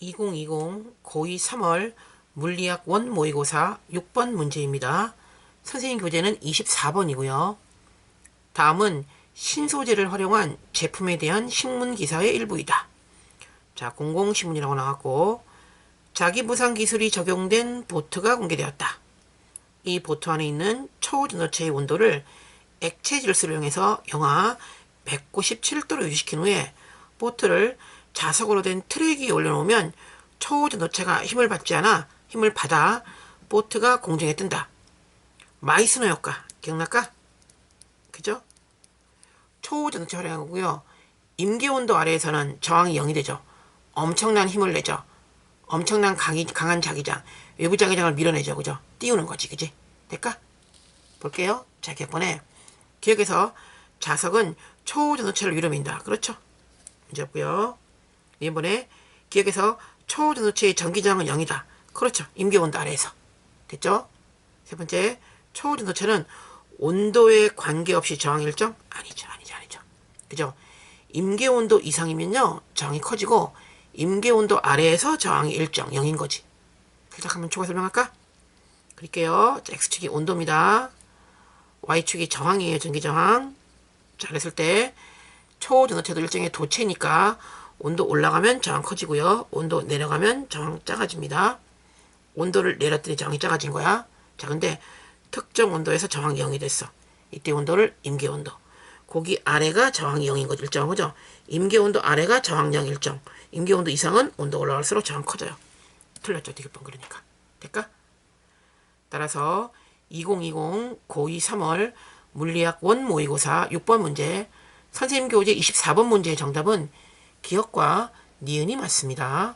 2020 고2 3월 물리학 원 모의고사 6번 문제입니다. 선생님 교재는 24번이고요. 다음은 신소재를 활용한 제품에 대한 신문 기사의 일부이다. 자, 공공신문이라고 나왔고 자기 부상 기술이 적용된 보트가 공개되었다. 이 보트 안에 있는 초전도체의 온도를 액체 질소를 이용해서 영하 197도로 유지시킨 후에 보트를 자석으로 된 트랙 위에 올려놓으면 초전도체가 힘을 받지 않아 힘을 받아 보트가 공중에 뜬다. 마이스너 효과 기억날까? 그죠? 초전도체 활용한 거고요. 임계온도 아래에서는 저항이 0이 되죠. 엄청난 힘을 내죠. 엄청난 강이, 강한 자기장, 외부 자기장을 밀어내죠. 그죠? 띄우는 거지. 그지? 될까? 볼게요. 자, 기억번에. 기억에서 자석은 초전도체를 위로 민다. 그렇죠? 문제였고요. 이번에 기억에서 초전도체의 전기장은 0이다. 그렇죠. 임계온도 아래에서. 됐죠? 세 번째, 초전도체는 온도에 관계없이 저항 일정? 아니죠. 아니죠. 아니죠. 그죠? 임계온도 이상이면요. 저항이 커지고 임계온도 아래에서 저항이 일정 0인 거지. 살짝 한번 추가 설명할까? 그릴게요. 자, X축이 온도입니다. Y축이 저항이에요. 전기저항. 자, 그랬을 때 초전도체도 일정의 도체니까 온도 올라가면 저항 커지고요. 온도 내려가면 저항 작아집니다. 온도를 내렸더니 저항이 작아진 거야. 자, 근데 특정 온도에서 저항이 0이 됐어. 이때 온도를 임계온도. 거기 아래가 저항이 0인 거죠. 일정한 거죠. 임계온도 아래가 저항 0 일정. 임계온도 이상은 온도 올라갈수록 저항 커져요. 틀렸죠. 디귿번 그러니까. 될까? 따라서 2020 고2 3월 물리학 원 모의고사 6번 문제 선생님 교재 24번 문제의 정답은 기억과 니은이 맞습니다.